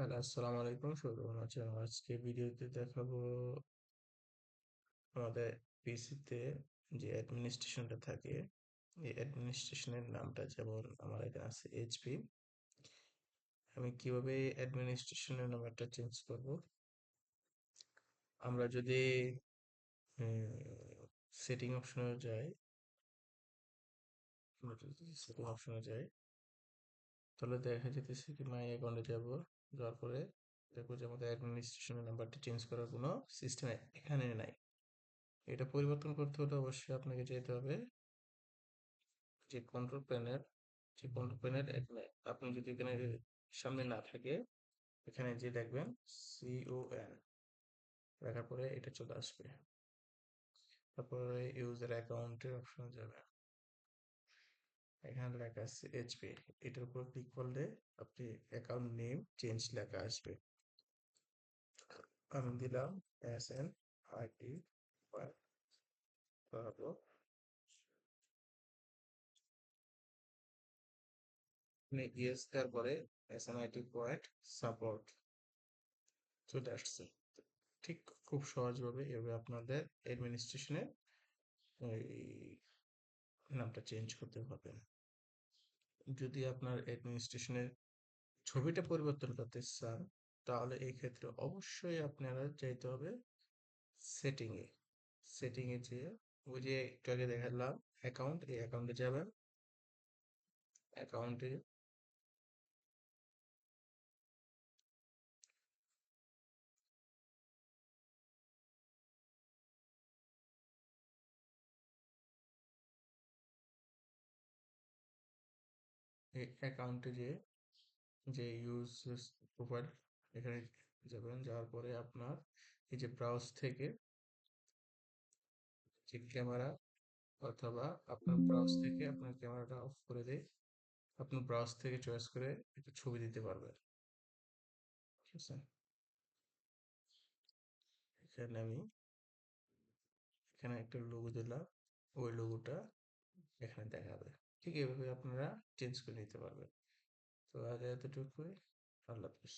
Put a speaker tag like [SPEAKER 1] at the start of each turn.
[SPEAKER 1] Hello আসসালামু আলাইকুম। কেমন আছেন? আজকে ভিডিওতে দেখাবো আমাদের পিসিতে যে অ্যাডমিনিস্ট্রেশনটা থাকে, এই অ্যাডমিনিস্ট্রেশনের নামটা যেমন আমার এখানে আছে এইচপি আমি কীভাবে অ্যাডমিনিস্ট্রেশনের নাম্বারটা চেঞ্জ করব? আমরা যদি সেটিং অপশনে যাই সেটিং অপশনে যাই, তাহলে দেখা যেতেছে কি মাই অ্যাকাউন্টে যাব। যাওয়ার পরে দেখব যে আমাদের অ্যাডমিনিস্ট্রেশনের নাম্বারটি চেঞ্জ করার কোনো সিস্টেম এখানে নাই। এটা পরিবর্তন করতে হলে অবশ্যই আপনাকে যেতে হবে যে কন্ট্রোল প্যানেল যে কন্ট্রোল প্যানেল আপনি যদি এখানে সামনে না থাকে, এখানে যে দেখবেন সিওএন দেখার পরে এটা চলে আসবে। তারপরে ইউজার অ্যাকাউন্টের অপশন যাবে। এখানে লেখা আছে এইচপি এটার উপর ক্লিক করলে আপনি অ্যাকাউন্ট নেম চেঞ্জ লেখা আসবে। আমি দিলাম এস এন তারপর আপনি ইয়েস দেওয়ার পরে S N IT point support চলে আসছে। ঠিক খুব সহজভাবে এভাবে আপনাদের অ্যাডমিনিস্ট্রেশনে ওই নামটা চেঞ্জ করতে পারবেন। যদি আপনার অ্যাডমিনিস্ট্রেশনের ছবিটা পরিবর্তন করতে চান, তাহলে এই ক্ষেত্রে অবশ্যই আপনারা চাইতে হবে সেটিংয়ে সেটিংয়ে যেয়ে ওই যে একটু আগে দেখালাম অ্যাকাউন্ট এই অ্যাকাউন্টে যাবেন। অ্যাকাউন্টে অ্যাকাউন্টে যে যে ইউজ প্রোফাইল এখানে যাবেন, যাওয়ার পরে আপনার এই যে ব্রাউজ থেকে যে ক্যামেরা অথবা আপনার ব্রাউজ থেকে আপনার ক্যামেরাটা অফ করে দিয়ে আপনার ব্রাউজ থেকে চয়েস করে একটা ছবি দিতে পারবেন। ঠিক আছে? এখানে আমি, এখানে একটা লোগো দিলাম, ওই লোগোটা এখানে দেখাবে। ঠিক এভাবে আপনারা চেঞ্জ করে নিতে পারবেন। তো আজ এতটুকুই। আল্লাহ হাফিজ।